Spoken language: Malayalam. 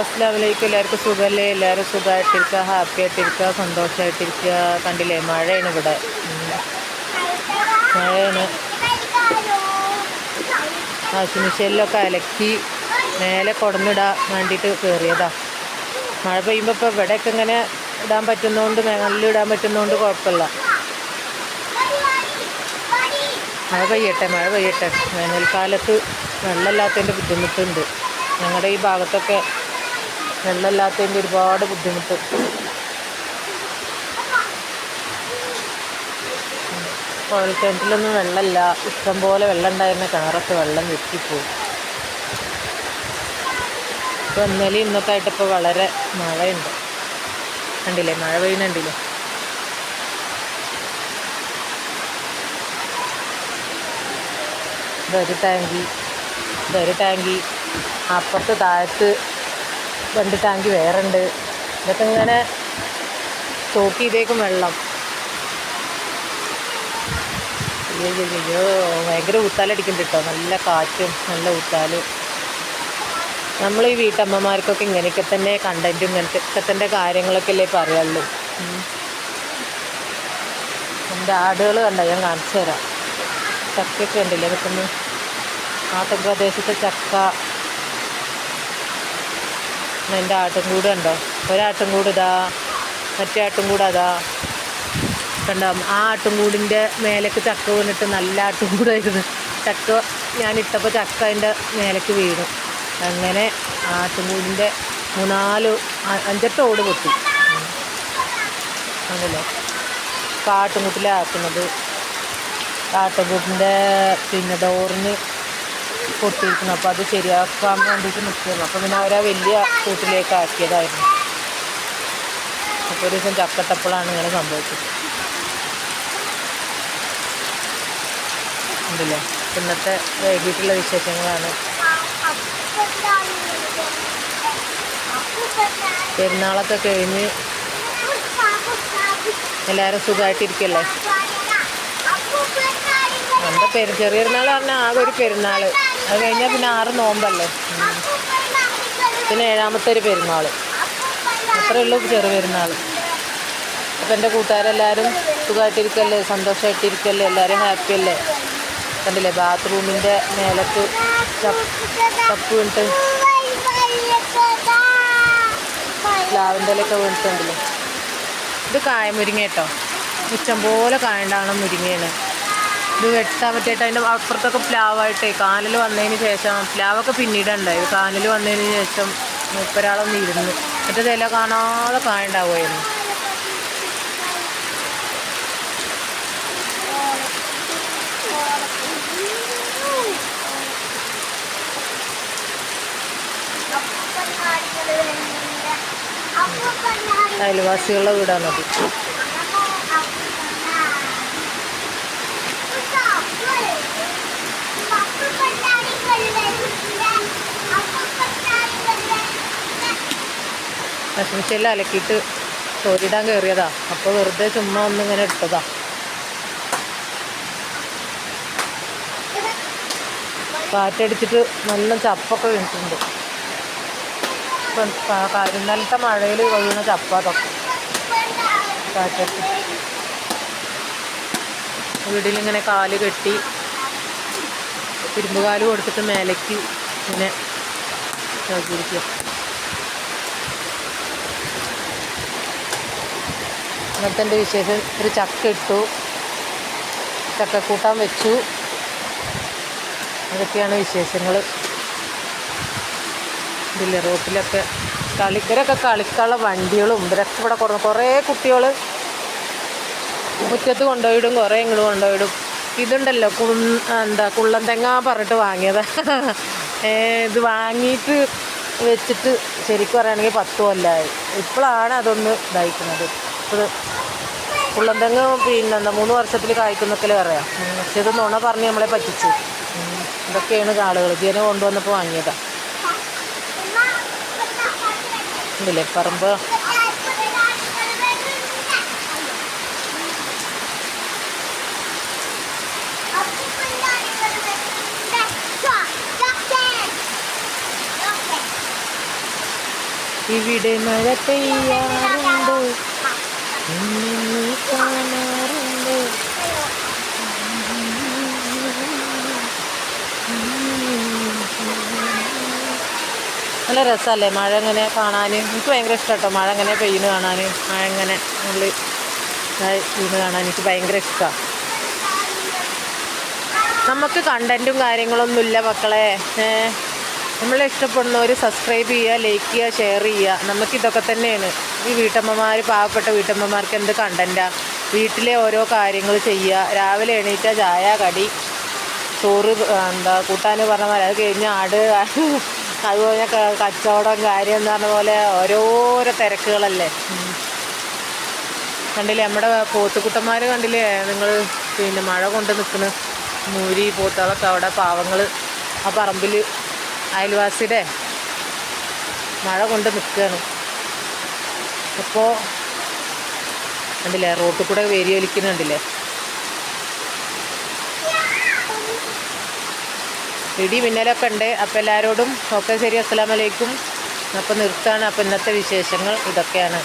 അസ്ലാമലൈക്കും എല്ലാവർക്കും സുഖമല്ലേ? എല്ലാവരും സുഖമായിട്ടിരിക്കുക ഹാപ്പി ആയിട്ടിരിക്കുക സന്തോഷമായിട്ടിരിക്കുക. കണ്ടില്ലേ മഴയാണ് ഇവിടെ. മഴയാണ്. വാഷിംഗ് മെഷീനിലൊക്കെ അലക്കി മേലെ കുടഞ്ഞിടാൻ വേണ്ടിയിട്ട് കയറിയതാ മഴ പെയ്യുമ്പോൾ ഇപ്പോൾ ഇവിടെയൊക്കെ ഇങ്ങനെ ഇടാൻ പറ്റുന്നതുകൊണ്ട് മേളിൽ ഇടാൻ പറ്റുന്നതുകൊണ്ട് കുഴപ്പമില്ല. മഴ പെയ്യട്ടെ മഴ പെയ്യട്ടെ. വേനൽക്കാലത്ത് വെള്ളമില്ലാത്തതിന്റെ ബുദ്ധിമുട്ടുണ്ട്. ഞങ്ങളുടെ ഈ ഭാഗത്തൊക്കെ വെള്ളമില്ലാത്തതിന്റെ ഒരുപാട് ബുദ്ധിമുട്ട്. കുഴൽക്കിണറ്റിലൊന്നും വെള്ളമില്ല. ഇഷ്ടംപോലെ വെള്ളം ഉണ്ടായിരുന്ന കിണറൊക്കെ വെള്ളം വെട്ടിപ്പോയി. ഇപ്പോൾ ഇന്നലെ ഇന്നൊക്കെ ആയിട്ട് ഇപ്പോൾ വളരെ മഴയുണ്ട്. കണ്ടില്ലേ? മഴ പെയ്യുന്നുണ്ടില്ലേ ഇതൊരു ടാങ്കി. ഇതൊരു ടാങ്കി. അപ്പുറത്ത് താഴത്ത് രണ്ട് ടാങ്ക് വേറെ ഉണ്ട് ഇതൊക്കെ ഇങ്ങനെ സ്റ്റോക്ക് ചെയ്തേക്കും വെള്ളം. അയ്യോ ഭയങ്കര ഊത്താലടിക്കുന്നുണ്ട് കേട്ടോ നല്ല കാറ്റും നല്ല ഊത്താലും. നമ്മൾ ഈ വീട്ടമ്മമാർക്കൊക്കെ ഇങ്ങനെയൊക്കെ തന്നെ കണ്ടന്റും ഇങ്ങനത്തെ തന്നെ കാര്യങ്ങളൊക്കെ അല്ലേ പറയുള്ളൂ. എന്റെ ആടുകൾ കണ്ട? ഞാൻ കാണിച്ചു തരാം. ചക്കയൊക്കെ ഉണ്ടല്ലേ നിൽക്കുന്നു നാട്ടിൻ പ്രദേശത്തെ ചക്ക എന്റെ ആട്ടും കൂട് ഉണ്ടോ ഒരാട്ടുംകൂട് ഇതാ മറ്റേ ആട്ടുംകൂട് അതാ. കണ്ടോ? ആ ആട്ടും കൂടിന്റെ മേലേക്ക് ചക്ക വീണിട്ട് നല്ല ആട്ടും കൂടായിരുന്നു. ചക്ക ഞാൻ ഇട്ടപ്പോൾ ചക്ക അതിന്റെ മേലേക്ക് വീണു. അങ്ങനെ ആട്ടും കൂടിന്റെ മൂന്നാൽ അഞ്ചെട്ട് ഓട് പൊട്ടി. അങ്ങനെ ആട്ടും കൂട്ടിലാക്കുന്നത്. ആട്ടും കൂട്ടിന്റെ പിന്നെ ഡോറിന് പൊട്ടിയിരിക്കുന്നു അപ്പോൾ അത് ശരിയാക്കാൻ വേണ്ടിയിട്ട് നിൽക്കുന്നു അപ്പോൾ പിന്നെ അവരാ വലിയ കൂട്ടിലേക്ക് ആക്കിയതായിരുന്നു. അപ്പോൾ ഒരു ദിവസം ചക്കത്തപ്പളാണ് ഇങ്ങനെ സംഭവിച്ചത്. ഉണ്ടല്ലേ? ഇന്നത്തെ വൈകിട്ടുള്ള വിശേഷങ്ങളാണ്. പെരുന്നാളൊക്കെ കഴിഞ്ഞ് എല്ലാവരും സുഖമായിട്ടിരിക്കല്ലേ? നമ്മുടെ പെരു ചെറിയ പെരുന്നാൾ പറഞ്ഞാൽ ആകെ ഒരു പെരുന്നാൾ അത് കഴിഞ്ഞാൽ പിന്നെ ആറ് നോമ്പല്ലേ? പിന്നെ ഏഴാമത്തെ ഒരു പെരുന്നാൾ അത്രേ ഉള്ളൂ ചെറു പെരുന്നാൾ അപ്പം എന്റെ കൂട്ടുകാരെല്ലാവരും സുഖമായിട്ടിരിക്കല്ലേ സന്തോഷമായിട്ടിരിക്കല്ലേ എല്ലാവരും ഹാപ്പി അല്ലേ കണ്ടില്ലേ? ബാത്റൂമിന്റെ മേലത്ത് ചപ്പ് വീണിട്ട് പ്ലാവിന്റെ ഇലയൊക്കെ വീണിട്ടുണ്ടല്ലോ. ഇത് കായ മുരിങ്ങ കേട്ടോ. ഉച്ചം പോലെ കായണ്ടാണ് മുരിങ്ങയാണ് ഇത് വെട്ടാൻ പറ്റിയിട്ട് അതിന്റെ അപ്പുറത്തൊക്കെ പ്ലാവായിട്ടേ കാനൽ വന്നതിന് ശേഷം പ്ലാവൊക്കെ പിന്നീട് ഉണ്ടായി കാനൽ വന്നതിന് ശേഷം മുപ്പരാളൊന്നും ഇരുന്ന്. മറ്റേത് ഇല കാണാതെ കാണണ്ടാവുമായിരുന്നു അയൽവാസികളുടെ വീടാണത് വാഷിംഗ് അലക്കിയിട്ട് തോരിടാൻ കയറിയതാ. അപ്പോൾ വെറുതെ ചുമ്മാ ഒന്നിങ്ങനെ എടുത്തതാ. കാറ്റടിച്ചിട്ട് നല്ല ചപ്പൊക്കെ വീണിട്ടുണ്ട്. ഇപ്പം ഇന്നലത്തെ മഴയിൽ വീണ ചപ്പ അതൊക്കെ. കാറ്റടിച്ച് വീടിലിങ്ങനെ കാൽ കെട്ടി തിരുമ്പുകാൽ കൊടുത്തിട്ട് മേലേക്ക് ഇങ്ങനെ നോക്കിയിരിക്കുക ഇന്നത്തെ വിശേഷം ഒരു ചക്ക ഇട്ടു. ചക്കക്കൂട്ടാൻ വെച്ചു. അതൊക്കെയാണ് വിശേഷങ്ങൾ. ഇതില്ല റോട്ടിലൊക്കെ കളിക്കരൊക്കെ കളിക്കാനുള്ള വണ്ടികളും ഇവരൊക്കെ ഇവിടെ കുറേ കുറേ കുട്ടികൾ മുറ്റത്ത് കൊണ്ടുപോയിടും കുറേ ഇങ്ങോട്ട് കൊണ്ടുപോയിടും ഇതുണ്ടല്ലോ കു എന്താ കുള്ളൻ തെങ്ങ പറഞ്ഞിട്ട് വാങ്ങിയത്. ഇത് വാങ്ങിയിട്ട് വെച്ചിട്ട് ശരിക്കും പറയുകയാണെങ്കിൽ പത്ത് കൊല്ലമായി ഇപ്പോഴാണ് അതൊന്ന് ഇതായിരിക്കുന്നത് ഇപ്പോൾ കുള്ളൻ തെങ്ങ് പിന്നെ എന്താ മൂന്ന് വർഷത്തിൽ കായ്ക്കുന്നൊക്കെ പറയാം. പക്ഷേ ഇത് നുണ പറഞ്ഞ് നമ്മളെ പറ്റിച്ചു. ഇതൊക്കെയാണ് കാളുകൾ ഇതിനെ കൊണ്ടുവന്നപ്പോൾ വാങ്ങിയതാണ് ഉണ്ടല്ലേ പറമ്പ്. ഇവിടെ മഴ പെയ്യാറുണ്ട്. നല്ല രസമല്ലേ മഴ എങ്ങനെ കാണാൻ എനിക്ക് ഭയങ്കര ഇഷ്ടം കേട്ടോ മഴ എങ്ങനെ പെയ്യുന്നു കാണാൻ മഴ എങ്ങനെ ഉള്ളിൽ പെയ്യുന്ന കാണാൻ എനിക്ക് ഭയങ്കര ഇഷ്ടമാണ് നമുക്ക് കണ്ടന്റും കാര്യങ്ങളൊന്നുമില്ല മക്കളെ. നമ്മളെ ഇഷ്ടപ്പെടുന്നവർ സബ്സ്ക്രൈബ് ചെയ്യുക ലൈക്ക് ചെയ്യുക ഷെയർ ചെയ്യുക. നമുക്കിതൊക്കെ തന്നെയാണ്. ഈ വീട്ടമ്മമാർ പാവപ്പെട്ട വീട്ടമ്മമാർക്ക് എന്ത് കണ്ടന്റാണ് വീട്ടിലെ ഓരോ കാര്യങ്ങൾ ചെയ്യുക. രാവിലെ എണീറ്റ ചായ കടി ചോറ് എന്താ കൂട്ടാൻ പറഞ്ഞ പോലെ അത് കഴിഞ്ഞ് ആട് അതുപോലെ കച്ചവടം കാര്യം എന്ന് പറഞ്ഞ പോലെ ഓരോരോ തിരക്കുകളല്ലേ. കണ്ടില്ലേ? നമ്മുടെ പോത്തുകുട്ടന്മാർ കണ്ടില്ലേ? നിങ്ങൾ പിന്നെ മഴ കൊണ്ട് നിൽക്കുന്ന മൂരി പോത്തുകളൊക്കെ അവിടെ പാവങ്ങൾ ആ പറമ്പിൽ അയൽവാസിയുടെ മഴ കൊണ്ട് നിൽക്കുകയാണ്. അപ്പോൾ കണ്ടില്ലേ റോട്ടിൽ കൂടെ വേരി വലിക്കുന്നുണ്ടില്ലേ ഇടി മിന്നലൊക്കെ ഉണ്ട്. അപ്പോൾ എല്ലാവരോടും ഓക്കെ ശരി അസ്സലാമലൈക്കും അപ്പോൾ നിർത്താണ്. അപ്പോൾ ഇന്നത്തെ വിശേഷങ്ങൾ ഇതൊക്കെയാണ്.